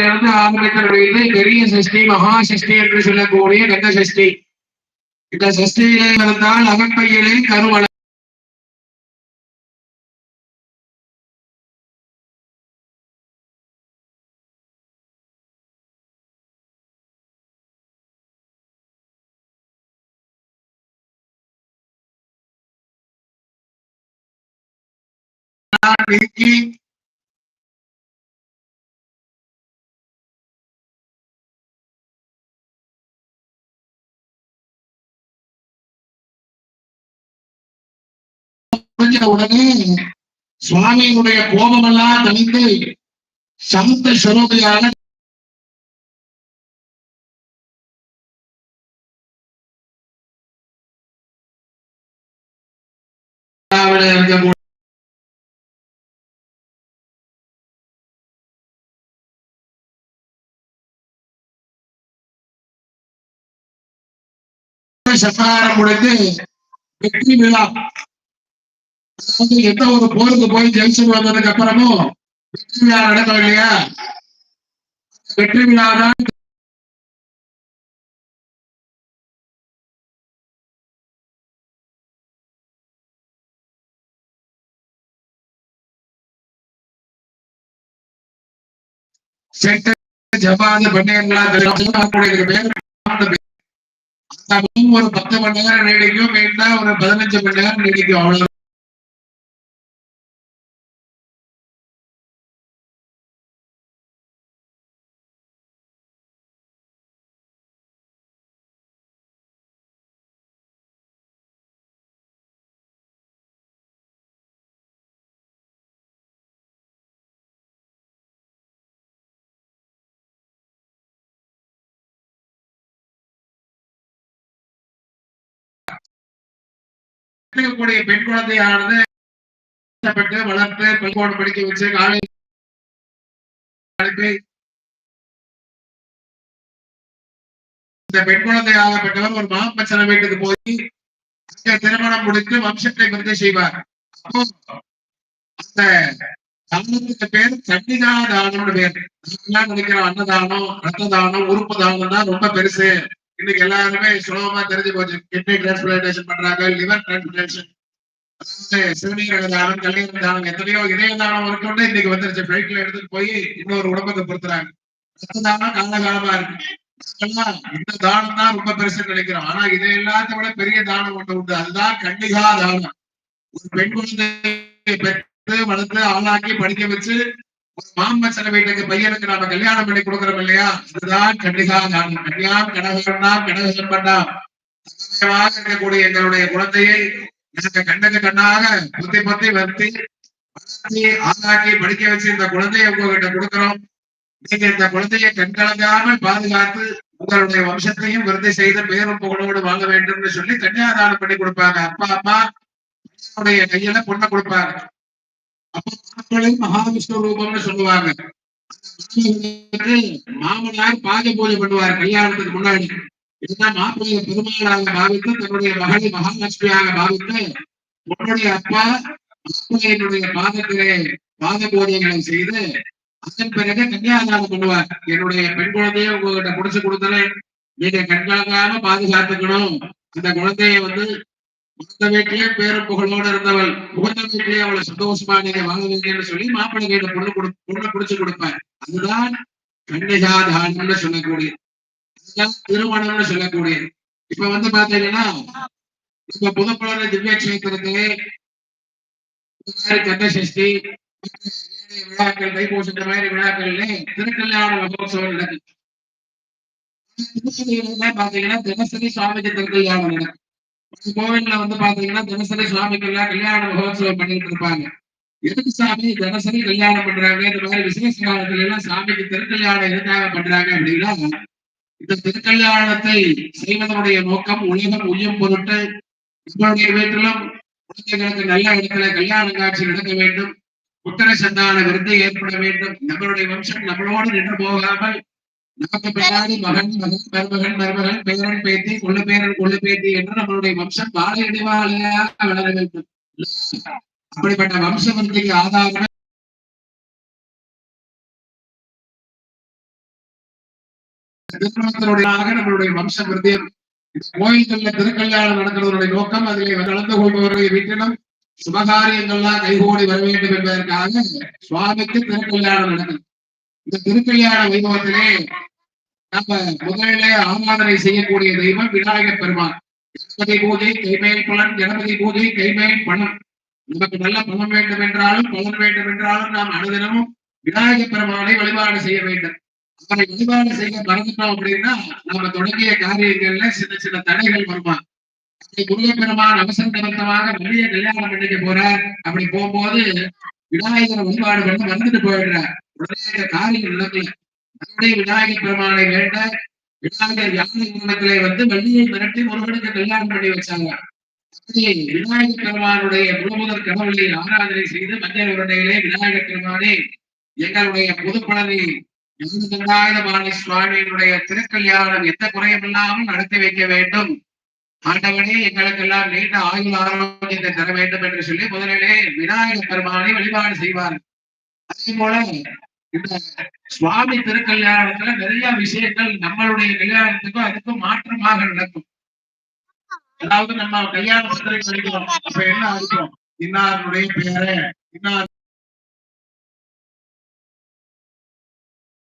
இருந்து ஆரம்பிக்கக்கூடியது பெரிய சஷ்டி மகா சஷ்டி என்று சொல்லக்கூடிய கந்த சஷ்டி இந்த சஷ்டியிலே இருந்தால் அகப்பையிலே கருவள நீக்கி முடிஞ்ச உடனே சுவாமியினுடைய கோபமெல்லாம் தனித்து சந்த சுரூபியாக சத்தாரம் சசாரம் முடிந்து வெற்றி விழா. அதாவது எந்த ஒரு போருக்கு போய் ஜெயிச்சு வந்ததுக்கு அப்புறமும் வெற்றி விழா நடக்கும் இல்லையா? வெற்றி விழா தான் செட்ட பண்ணையங்களா ஒரு பத்து மணி நேரம் நீடிக்கும் ஒரு பதினஞ்சு மணி நேரம் நீடிக்கும் அவ்வளவு இருக்கக்கூடிய பெண் குழந்தையானது கஷ்டப்பட்டு வளர்த்து பள்ளிக்கூடம் படிக்க வச்சு காலை அனுப்பி இந்த பெண் குழந்தையாகப்பட்டவர் ஒரு மாமச்சன வீட்டுக்கு போய் அங்க திருமணம் முடித்து வம்சத்தை விருது செய்வார். அப்போ அந்த தானத்துக்கு பேர் கன்னிகா தானம்னு பேர் நாமெல்லாம் நினைக்கிறோம் அன்னதானம் ரத்த தானம் உறுப்பு தானம் தான் ரொம்ப பெருசு. இன்னைக்கு எல்லாருமே சுலபமா தெரிஞ்சு போச்சு. கிட்னி டிரான்ஸ்பிளான்டேஷன் பண்றாங்க லிவர் டிரான்ஸ்பிளான்டேஷன் அதாவது சிறுநீரக தானம் கல்லீரக தானம் எத்தனையோ இதய தானம் இருக்கணும் இன்னைக்கு வந்துருச்சு. பிளைட்ல எடுத்துட்டு போய் இன்னொரு உடம்புக்கு பொறுத்துறாங்க ரத்த தானம் காலகாலமா இருக்கு. இந்த தானம் தான் ரொம்ப பெருசு நினைக்கிறோம். ஆனா இதை எல்லாத்த விட பெரிய தானம் ஒன்று உண்டு. அதுதான் கண்டிகா தானம். ஒரு பெண் குழந்தை பெற்று வளர்த்து ஆளாக்கி படிக்க வச்சு ஒரு மாமச்சன வீட்டுக்கு பையனுக்கு நாம கல்யாணம் பண்ணி கொடுக்கறோம் இல்லையா? இதுதான் கன்னிகா தானம் கல்யாணம் கடகண்ணா கடகசன் பண்ணா இருக்கக்கூடிய எங்களுடைய குழந்தையை எனக்கு கண்ணுக்கு கண்ணாக பத்தி பத்தி வருத்தி வளர்த்தி ஆளாக்கி படிக்க வச்சு இந்த குழந்தையை உங்ககிட்ட கொடுக்கிறோம். நீங்க இந்த குழந்தையை கண்கலங்காமல் பாதுகாத்து உங்களுடைய வம்சத்தையும் விருத்தி செய்து பேரும் புகழோடு வாங்க வேண்டும்னு சொல்லி கன்னியாதானம் பண்ணி கொடுப்பாங்க. அப்பா அம்மா கையில பொண்ணை கொடுப்பாங்க. அப்ப மகாவிஷ்ணு ரூபம்னு சொல்லுவாங்க. மாமனார் பாத பூஜை பண்ணுவார் கல்யாணத்துக்கு முன்னாடி. இதுதான் மாப்பிள்ளைய பெருமாளாக பாவித்து தன்னுடைய மகளை மகாலட்சுமியாக பாவித்து உன்னுடைய அப்பா மாப்பிள்ளையினுடைய பாதத்திலே பாத பூஜைகளை செய்து அதன் பிறகு கன்னியாதானம் பண்ணுவார். என்னுடைய பெண் குழந்தைய உங்ககிட்ட முடிச்சு கொடுத்துறேன் நீங்க கண்காணாம பாதுகாத்துக்கணும். அந்த குழந்தைய வந்து உகந்த வீட்டிலே பேரு புகழோடு இருந்தவள் உகந்த வீட்டிலே அவளை சந்தோஷமா நீங்க வாங்குவீங்கன்னு சொல்லி மாப்பிள்ளை கையில பொண்ணு கொடு பொண்ணு குடிச்சு கொடுப்பார். அதுதான் கன்னிகாதானம்னு சொல்லக்கூடிய அதுதான் திருமணம்னு சொல்லக்கூடிய. இப்ப வந்து பாத்தீங்கன்னா நம்ம புதுப்பழன திவ்ய கஷேத்திரத்திலே இந்த மாதிரி விழாக்கள் தைப்பூசம் இந்த மாதிரி விழாக்கள்ல திருக்கல்யாண மகோத்சவம் நடக்குது. பாத்தீங்கன்னா தினசரி சுவாமிக்கு திருக்கல்யாணம் நடக்கும். கோவில்ல வந்து பாத்தீங்கன்னா தினசரி சுவாமிக்கு எல்லாம் கல்யாண மகோத்சவம் பண்ணிட்டு இருப்பாங்க எதுக்கு சாமி தினசரி கல்யாணம் பண்றாங்க? இந்த மாதிரி விசேஷ காலத்துல எல்லாம் சாமிக்கு திருக்கல்யாணம் எதுக்காக பண்றாங்க அப்படின்னா இந்த திருக்கல்யாணத்தை செய்வதனுடைய நோக்கம் உலகம் உய்யும் பொருட்டு நம்மளுடைய வீட்டிலும் குழந்தைகளுக்கு நல்ல இடத்துல கல்யாண காட்சி நடக்க வேண்டும். புத்திர சந்தான விருது ஏற்பட வேண்டும். நம்மளுடைய வம்சம் நம்மளோடு நின்று போகாமல் நமக்கு பின்னாடி மகன் மகன் மருமகன் மருமகன் பேரன் பேத்தி கொள்ளு பேரன் கொள்ளு பேத்தி என்று நம்மளுடைய வம்சம் வாழ இடிவாளையாக வளர வேண்டும். அப்படிப்பட்ட வம்சம் இன்றைக்கு ஆதாரமே திருமணத்தினுடைய நம்மளுடைய வம்ச விருதியம் இந்த கோயில்கள்ல திருக்கல்யாணம் நடக்கிறவருடைய நோக்கம் அதில் கலந்து கொள்பவருடைய வீட்டிலும் சுபகாரியங்கள்லாம் கைகூடி வர வேண்டும் என்பதற்காக சுவாமிக்கு திருக்கல்யாணம் நடக்கிறது இந்த திருக்கல்யாண வைபவத்திலே நம்ம முதலிலே ஆராதனை செய்யக்கூடிய தெய்வம் விநாயகர் பெருமான். கணபதி பூஜை கைமேல் பலன் கணபதி பூஜை கைமேல் பணம். நமக்கு நல்ல பணம் வேண்டும் என்றாலும் பலன் வேண்டும் என்றாலும் நாம் அனுதினமும் விநாயகர் பெருமானை வழிபாடு செய்ய வேண்டும். அவரை வழிபாடு செய்ய மறந்துட்டோம் அப்படின்னா நாம தொடங்கிய காரியங்கள்ல சின்ன சின்ன தடைகள் வருமா? அப்படி முருகப்பெருமான் அவசர நிமித்தமாக வெளியே கல்யாணம் பண்ணிக்க போறார். அப்படி போகும்போது விநாயகர் வழிபாடு பண்ணி வந்துட்டு போயிடுறார். உடனே காரியம் நடக்கல மறுபடியும் விநாயகர் பெருமானை வேண்ட விநாயகர் யானை உருவத்திலே வந்து வெள்ளியை மிரட்டி முருகனுக்கு கல்யாணம் பண்ணி வச்சாங்க. விநாயகர் பெருமானுடைய முழுமுதல் கடவுளை ஆராதனை செய்து மஞ்சள் உடனே விநாயகர் பெருமானே எங்களுடைய புதுப்பழனி தண்டாயுதபாணி சுவாமியினுடைய திருக்கல்யாணம் எந்த குறையும் இல்லாமல் நடத்தி வைக்க வேண்டும். ஆண்டவனே எங்களுக்கெல்லாம் நீண்ட ஆயுள் ஆரோக்கியத்தை தர வேண்டும் என்று சொல்லி முதலிலே விநாயகர் பெருமானை வழிபாடு செய்வார்கள் அதே போல இந்த சுவாமி திருக்கல்யாணத்துல நிறைய விஷயங்கள் நம்மளுடைய கல்யாணத்துக்கும் அதுக்கும் மாற்றமாக நடக்கும். அதாவது நம்ம கல்யாண பத்திரிகை படிக்கிறோம். அப்ப என்ன அர்த்தம் இன்னாருடைய பெயரை? இன்னார்